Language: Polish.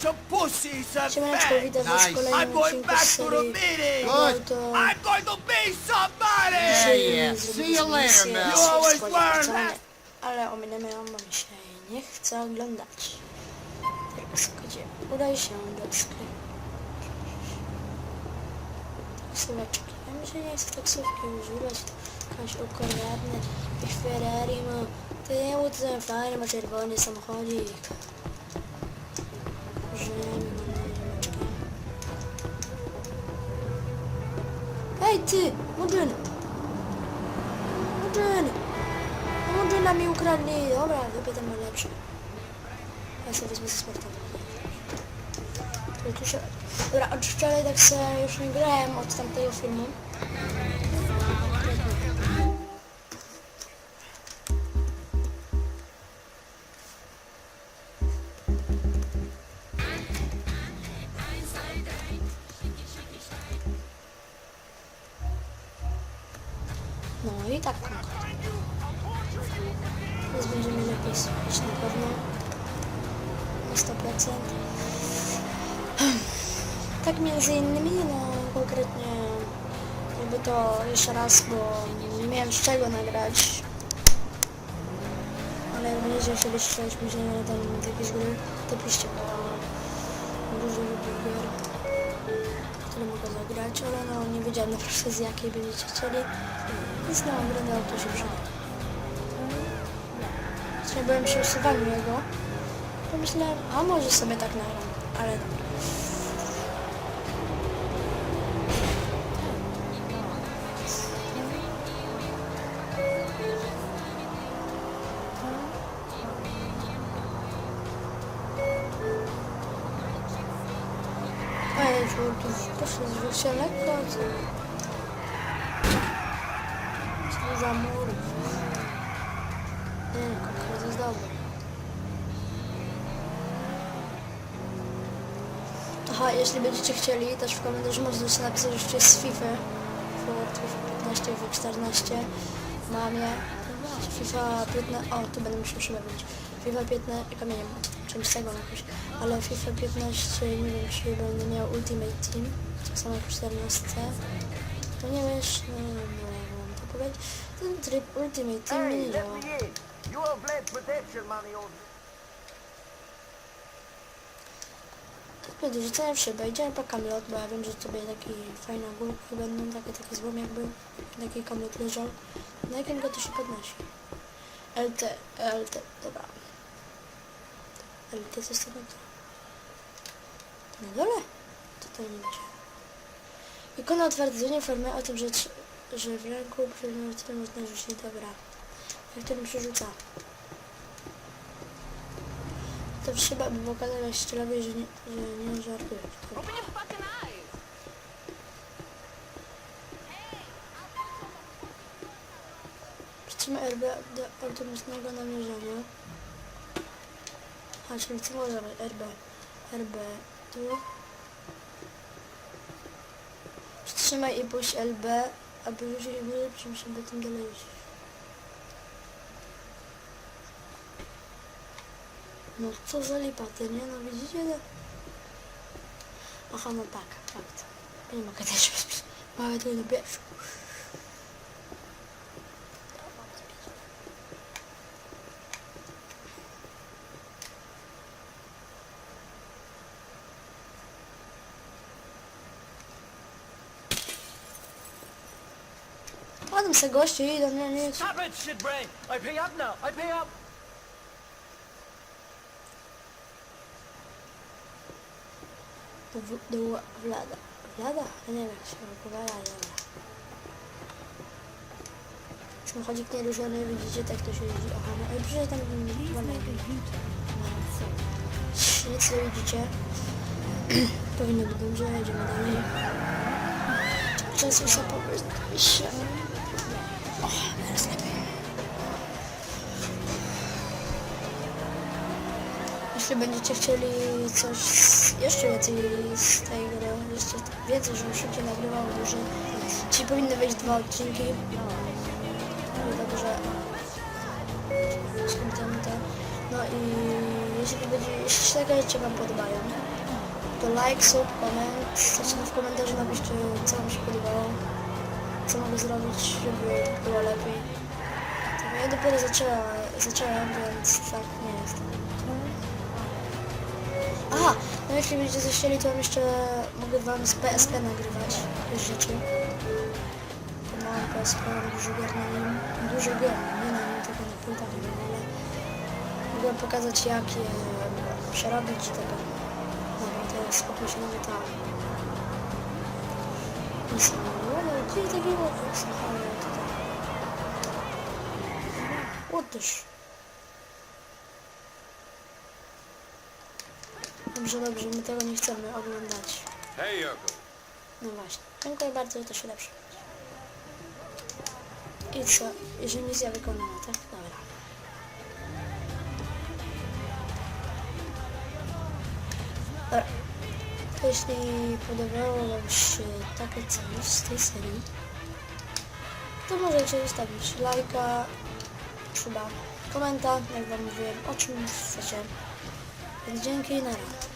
Some pussies are Siemaneczko, back. witam was w Nice. I'm kolejnym going odcinku back z a serii meeting. Good. to I'm going to be somebody. dzisiaj yeah. zrobimy See you later, misję w You always składzie learn that. Ale ominęmy ją, bo mi się nie chce oglądać. Tak, składzie, udaj się do sklepu. Taksóweczki. Ja mi się nie chce taksówki używać, to jakaś ukradnę ich Ferrari ma. To nie był ten fajny, ma czerwony samochodzik. Hej ty, Mudryn! Mudryn! Mudryna mi ukradli. Dobra, wypię ten ma lepszy. Ja sobie wezmę sportowy. Tu się... Dobra, od wczoraj tak se już nie grałem od tamtego filmu. I tak. Teraz będziemy lepiej słyszeć na pewno. Na 100%. Tak między innymi, no konkretnie jakby to jeszcze raz, bo nie miałem z czego nagrać. Ale jak będziecie chcieli strzelać później na tam jakieś gry, to piszcie, bo dużo lubię ale no nie wiedziałem naprawdę z jakiej będziecie chcieli. Więc no, będę to się przyda. Nie byłem przy usuwaniu jego. Pomyślałem, a może sobie tak nagram, ale dobra. Tu zwróć się lekko, co? Za mur? Nie, konkret jest dobry. Aha, jeśli będziecie chcieli, też w komentarzu możecie napisać jeszcze z FIFA. FIFA 15, FIFA 14. Mamie. FIFA 15. O, tu będę musiał przebawić. FIFA 15. Kamieniem. Czymś tego jakoś. Ale FIFA 15, nie wiem, czy będę miał Ultimate Team. Tak samo jak w 14. No nie wiesz, no, no, jak mam to powiedzieć. Ten tryb Ultimate Team mi nie działa. Rzucenia w szybę. Idziemy po kamlot, bo ja wiem, że sobie takie fajne ogórki będą, takie, taki złom jakby, taki kamlot leżał. Na jakim go to się podnosi? LT, LT, dobra. Jest to na dole? Na dole? To to nie będzie. Ikona utwardzenia informuje o tym, że, że w ręku przedmiotem można rzucić, dobra. Jak mi przerzuca? To trzeba by pokazać ścielowi, że nie, że nie eyes. Przytrzymaj RB do automatycznego namierzenia. Czyli co może być? RB. RB. Tu. Przytrzymaj i puść LB, aby już i wyżej czym się by tym dalej iść. No co za lipaty, nie? No widzicie? to? Aha, no tak, fakt. Nie mogę też. Mamy to na pierwszy. Ładnym se goście idą, nie, nie. Stop it, shitbrain. I pay up now. I pay up. Do, do Vlada. Vlada? Ja nie wiem jak się wypowiada, ale dobra. Samochodzik nieruszony, widzicie tak to się jeździ. Aha, no ale przecież tam wolno. Nic nie widzicie. Powinno być dobrze, jedziemy dalej. Czas już opowiedzieć Jeśli będziecie chcieli coś jeszcze więcej z tej gry, jeszcze więcej, żebym szybciej nagrywał, dłużej. Dzisiaj powinny wejść dwa odcinki. No dobrze. Ten. No i jeśli będzie, jeśli takie rzeczy Wam podobają, to like, sub, koment, znaczy w komentarzu napiszcie co Wam się podobało, co mogę zrobić, żeby było lepiej. To ja dopiero zaczęłam, zacząłem, więc tak nie jest. Aha, no jeśli będziecie chcieli, to jeszcze mogę Wam z PSP nagrywać rzeczy. To mam PSP, dużo gier na nim, dużo gier, nie na nim, tylko na płytach, ale mogę pokazać jak je przerobić i tego. Dobra, teraz spokój się nawet no gdzie takiego... Ale tutaj... Sh... Dobrze, dobrze, my tego nie chcemy oglądać. Hey, Yoko. No właśnie. Dziękuję bardzo, to się lepsze. I co? Jeżeli misja wykonana, tak? Dobra. Dobra. Jeśli podobało Wam się takie coś z tej serii, to możecie zostawić lajka, chyba komentarz, jak Wam mówiłem, o czym chcecie. Więc dzięki, na razie.